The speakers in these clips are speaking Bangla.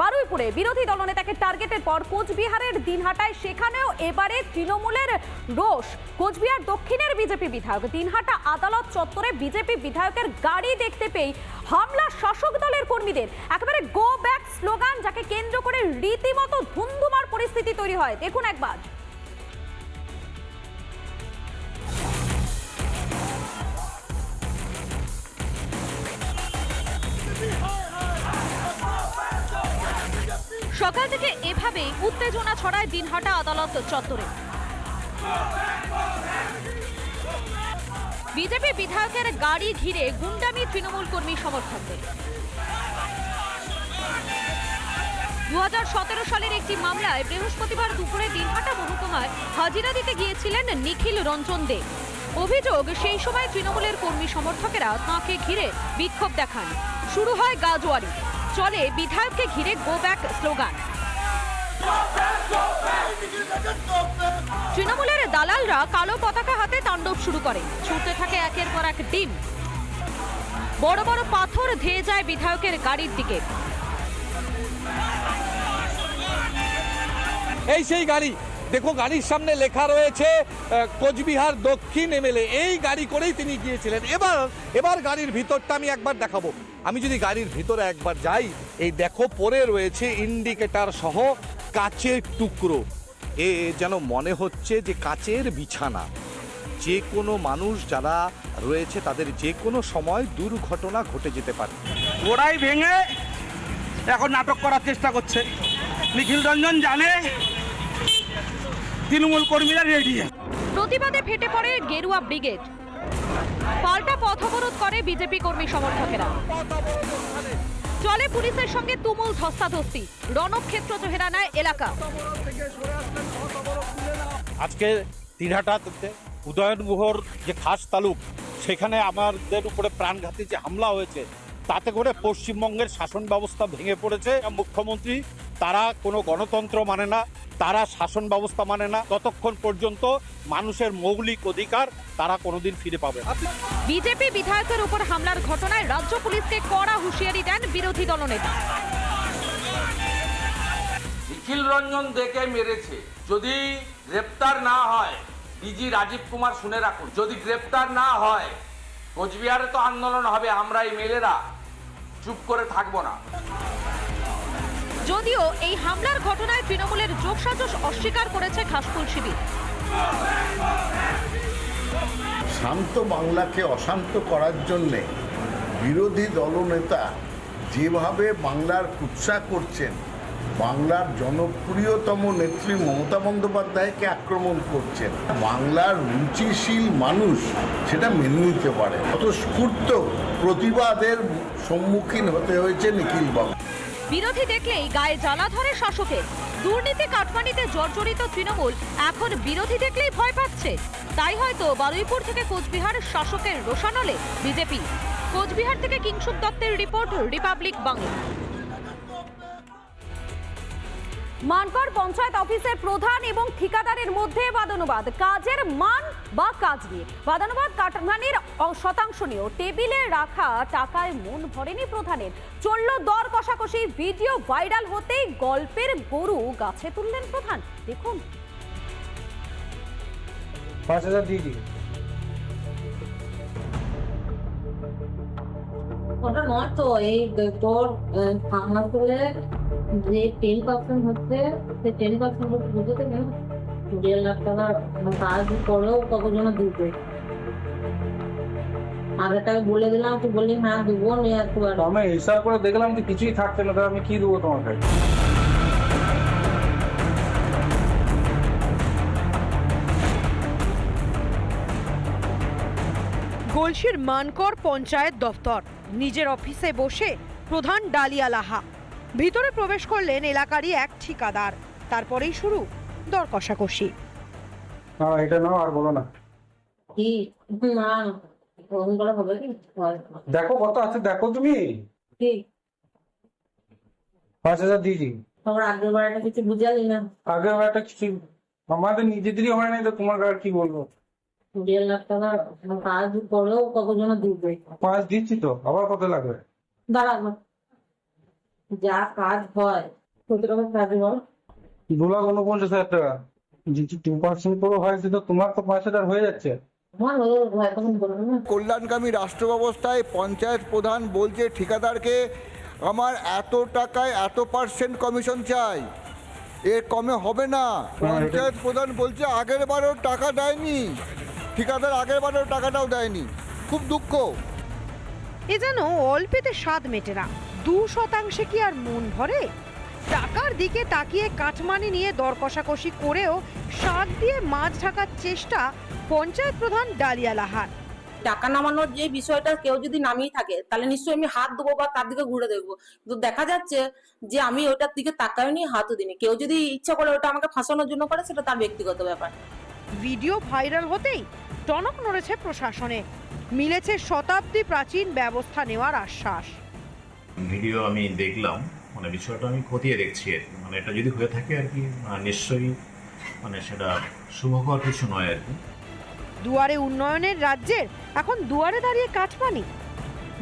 বারুইপুরে। বিরোধী দলনেতাকে টার্গেটের পর কোচবিহারের দিনহাটায়, সেখানেও এবারে তৃণমূলের রোষ। কোচবিহার দক্ষিণের বিজেপি বিধায়ক। দিনহাটা আদালত চত্বরে বিজেপি বিধায়কের গাড়ি দেখতে পেয়ে হামলা শাসক দলের কর্মীদের। একেবারে গো ব্যাক স্লোগান যাকে কেন্দ্র করে রীতিমতো ধুন্ধুমার পরিস্থিতি তৈরি হয়। দেখুন একবার। সকাল থেকে এভাবে উত্তেজনা ছড়ায় দিনহাটা আদালত চত্বরে। বিজেপি বিধায়কের গাড়ি ঘিরে গুন্ডামি তৃণমূল কর্মী সমর্থকদের। দু হাজার সতেরো সালের একটি মামলায় বৃহস্পতিবার দুপুরে দিনহাটা মহকুমায় হাজিরা দিতে গিয়েছিলেন নিখিল রঞ্জন দে। অভিযোগ, সেই সময় তৃণমূলের কর্মী সমর্থকেরা তাঁকে ঘিরে বিক্ষোভ দেখান। শুরু হয় গাজোয়ারি। চলে বিধায়ককে ঘিরে গো ব্যাক স্লোগান তৃণমূলের দালালরা কালো পতাকা হাতে তাণ্ডব শুরু করে। ছুটতে থাকে একের পর এক ডিম। বড় বড় পাথর ধেয়ে যায় বিধায়কের গাড়ির দিকে। এই সেই গাড়ি দেখো, গাড়ির সামনে লেখা রয়েছে কোচবিহার দক্ষিণ এমএলএ। এই গাড়ি করেই তিনি গিয়েছিলেন। এবার এবার গাড়ির ভিতরটা আমি একবার দেখাবো। আমি যদি গাড়ির ভিতরে একবার যাই, এই দেখো পরে রয়েছে ইন্ডিকেটার সহ কাচের টুকরো। এ যেন মনে হচ্ছে যে কাচের বিছানা। যে কোনো মানুষ যারা রয়েছে, তাদের যে কোনো সময় দুর্ঘটনা ঘটে যেতে পারে। গোড়াই ভেঙে এখন নাটক করার চেষ্টা করছে। নিখিল রঞ্জন জানে তৃণমূল কর্মীরা রেডি প্রতিবাদে ফেটে পড়ে গেরুয়া ব্রিগেড। পাল্টা পথ অবরোধ করে বিজেপি কর্মী সমর্থকেরা। চলে পুলিশের সঙ্গে তুমুল ধস্তাধস্তি। রণক্ষেত্র চেহারা নেয় এলাকা। আজকে দিনহাটাতে উদয়ন গুহর যে খাস তালুক সেখানে আমাদের উপরে প্রাণঘাতী যে হামলা হয়েছে তাতে করে পশ্চিমবঙ্গের শাসন ব্যবস্থা ভেঙে পড়েছে। মুখ্যমন্ত্রী তারা কোনো গণতন্ত্র মানে না তারা শাসন ব্যবস্থা মানে না। ততক্ষণ পর্যন্ত মানুষের মৌলিক অধিকার তারা কোনোদিন ফিরে পাবে বিজেপি বিধায়কের উপর হামলার ঘটনায় রাজ্য পুলিশকে কড়া হুঁশিয়ারি দেন বিরোধী দলনেতা। নিখিল রঞ্জন দেখে মেরেছে। যদি গ্রেপ্তার না হয় ডিজি রাজীব কুমার শুনে রাখুন যদি গ্রেপ্তার না হয় কোচবিহারে তো আন্দোলন হবে আমরা এই মেলেরা চুপ করে থাকব না। যদিও এই হামলার ঘটনায় তৃণমূলের যোগসাজশ অস্বীকার করেছে ঘাসফুল শিবির। শান্ত বাংলাকে অশান্ত করার জন্যে বিরোধী দলনেতা যেভাবে বাংলার কুৎসা করছেন বাংলার জনপ্রিয়তম নেত্রী মমতা বন্দ্যোপাধ্যায়কে আক্রমণ করছেন। বাংলার রুচিশীল মানুষ সেটা মেনে নিতে পারে। অত স্ফূর্ত প্রতিবাদের সম্মুখীন হতে হয়েছে নিখিল নিখিলবাবু বিরোধী দেখলেই গায়ে জ্বালা ধরে শাসকের। দুর্নীতি কাটমানিতে জর্জরিত তৃণমূল এখন বিরোধী দেখলেই ভয় পাচ্ছে। তাই হয়তো বারুইপুর থেকে কোচবিহার শাসকের রোশানলে বিজেপি। কোচবিহার থেকে কিংশুক দত্তের রিপোর্ট, রিপাবলিক বাংলা। মানকর পঞ্চায়েত অফিসের প্রধান এবং ঠিকাদারের মধ্যে বাদানুবাদ। কাজের মান বা কাজ নিয়ে। বাদানুবাদ কাটমানির শতাংশ নিয়েও টেবিলে রাখা টাকায় মন ভরেনি প্রধানের। চলল দর কষাকষি ভিডিও ভাইরাল হতেই গল্পের গরু গাছে তুললেন প্রধান। দেখুন। পাঁচ হাজার দিয়ে দিই ওটা নয় তো এই তোর ফার্মার করে যে টেন পার্সেন্ট হচ্ছে সে টেন পার্সেন্ট বুঝতে কেন? দেড় লাখ টাকা কাজ করেও কতজন দিবে আগে টাকা বলে দিলাম তুই বললি হ্যাঁ দেবো নিয়ে আমি হিসাব করে দেখলাম যে কিছুই থাকছে না তাহলে আমি কি দেবো তোমাকে গলসির মানকর পঞ্চায়েত দফতর নিজের অফিসে বসে প্রধান ডালিয়া লাহা ভিতরে প্রবেশ করলেন এলাকারই এক ঠিকাদার। তারপরেই শুরু দর কষাকষি। না এটা নাও আর বলো না। কি? না ফোন করা হবে দেখো কত আছে দেখো তুমি। কি? পাঁচ হাজার দিয়ে দিই। তোমার আগের বারটা কিছু বুঝালি না? আগের একটা কিছু আমাদের নিজেদেরই হয় নাই তো তোমার আর কি বলব? দেড় লাখ টাকা কাজ কতজন দিবে? পাঁচ দিচ্ছি তো আবার কত লাগবে? দাঁড়াবো যা কাজ হয়। কত টাকা কাজ হয় দু লাখ উনপঞ্চাশ হাজার টাকা। যদি টু পার্সেন্ট করে হয় সেটা তোমার তো পাঁচ হাজার হয়ে যাচ্ছে। হয়ে হয় কল্যাণকামী রাষ্ট্র ব্যবস্থায় পঞ্চায়েত প্রধান বলছে ঠিকাদারকে আমার এত টাকায় এত পার্সেন্ট কমিশন চাই। এর কমে হবে না। পঞ্চায়েত প্রধান বলছে আগের বারেও টাকা দেয়নি। ঠিকাদার আগের বারেও টাকাটাও দেয়নি। খুব দুঃখ। এ যেন অল্পেতে স্বাদ মেটে না। দু শতাংশে কি আর মন ভরে? টাকার দিকে তাকিয়ে কাটমানি নিয়ে দর কষাকষি করেও শাক দিয়ে মাছ ঢাকার চেষ্টা পঞ্চায়েত প্রধান ডালিয়া লাহার টাকা নামানোর যে বিষয়টা কেউ যদি নামিয়ে থাকে তাহলে নিশ্চয়ই আমি হাত দেবো বা তার দিকে ঘুরে দেখব। কিন্তু দেখা যাচ্ছে যে আমি ওটার দিকে তাকাইনি হাতও দিনি কেউ যদি ইচ্ছা করে ওটা আমাকে ফাঁসানোর জন্য করে সেটা তার ব্যক্তিগত ব্যাপার। ভিডিও ভাইরাল হতেই টনক নড়েছে প্রশাসনে। মিলেছে শতাব্দী প্রাচীন ব্যবস্থা নেওয়ার আশ্বাস। ভিডিও আমি দেখলাম মানে বিষয়টা আমি খতিয়ে দেখছি আর কি। মানে এটা যদি হয়ে থাকে আর কি নিশ্চয়ই মানে সেটা শুভকর কিছু নয় আর কি। দুয়ারে উন্নয়নের রাজ্যের এখন দুয়ারে দাঁড়িয়ে কাটমানি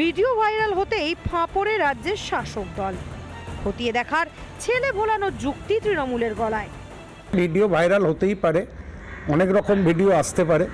ভিডিও ভাইরাল হতেই ফাঁপড়ে রাজ্যের শাসক দল। খতিয়ে দেখার ছেলে ভোলানো যুক্তি তৃণমূলের গলায়। ভিডিও ভাইরাল হতেই পারে অনেক রকম ভিডিও আসতে পারে।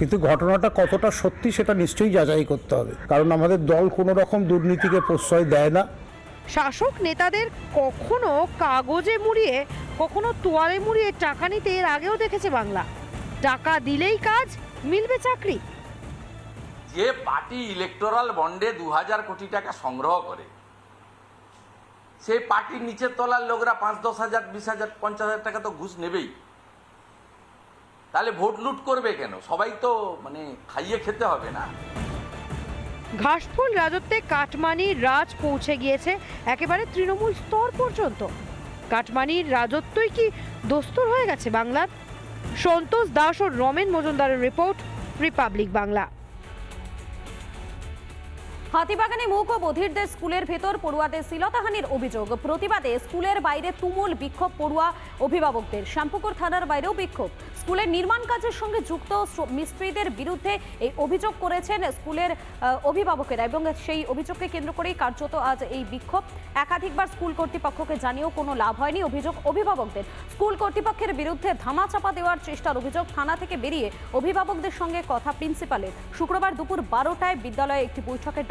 কিন্তু ঘটনাটা কতটা সত্যি সেটা নিশ্চয়ই যাচাই করতে হবে। কারণ আমাদের দল কোনো রকম দুর্নীতিকে প্রশ্রয় দেয় না। শাসক নেতাদের কখনো কাগজে মুড়িয়ে কখনো তোয়ালে মুড়িয়ে টাকা নিতে এর আগেও দেখেছে বাংলা। টাকা দিলেই কাজ মিলবে চাকরি। যে পার্টি ইলেকটোরাল বন্ডে দু হাজার কোটি টাকা সংগ্রহ করে সেই পার্টির নিচের তলার লোকরা পাঁচ দশ হাজার বিশ হাজার পঞ্চাশ হাজার টাকা তো ঘুষ নেবেই। তাহলে ভোট লুট করবে কেন? সবাই তো মানে খাইয়ে খেতে হবে না। ঘাসফুল রাজত্বে কাটমানির রাজ পৌঁছে গিয়েছে একেবারে তৃণমূল স্তর পর্যন্ত। কাটমানির রাজত্বই কি দস্তুর হয়ে গেছে বাংলার? সন্তোষ দাস ও রমেন মজুমদারের রিপোর্ট, রিপাবলিক বাংলা। হাতিবাগানে মুখ ও বধিরদের স্কুলের ভেতর পড়ুয়াদের শ্লীলতাহানির অভিযোগ। প্রতিবাদে স্কুলের বাইরে তুমুল বিক্ষোভ পড়ুয়া অভিভাবকদের। শ্যামপুকুর থানার বাইরেও বিক্ষোভ। স্কুলের নির্মাণ কাজের সঙ্গে যুক্ত মিস্ত্রিদের বিরুদ্ধে এই অভিযোগ করেছেন স্কুলের অভিভাবকেরা এবং সেই অভিযোগকে কেন্দ্র করেই কার্যত আজ এই বিক্ষোভ। একাধিকবার স্কুল কর্তৃপক্ষকে জানিয়েও কোনো লাভ হয়নি অভিযোগ অভিভাবকদের। স্কুল কর্তৃপক্ষের বিরুদ্ধে ধামাচাপা দেওয়ার চেষ্টার অভিযোগ থানা থেকে বেরিয়ে অভিভাবকদের সঙ্গে কথা প্রিন্সিপালের। শুক্রবার দুপুর বারোটায় বিদ্যালয়ে একটি বৈঠকের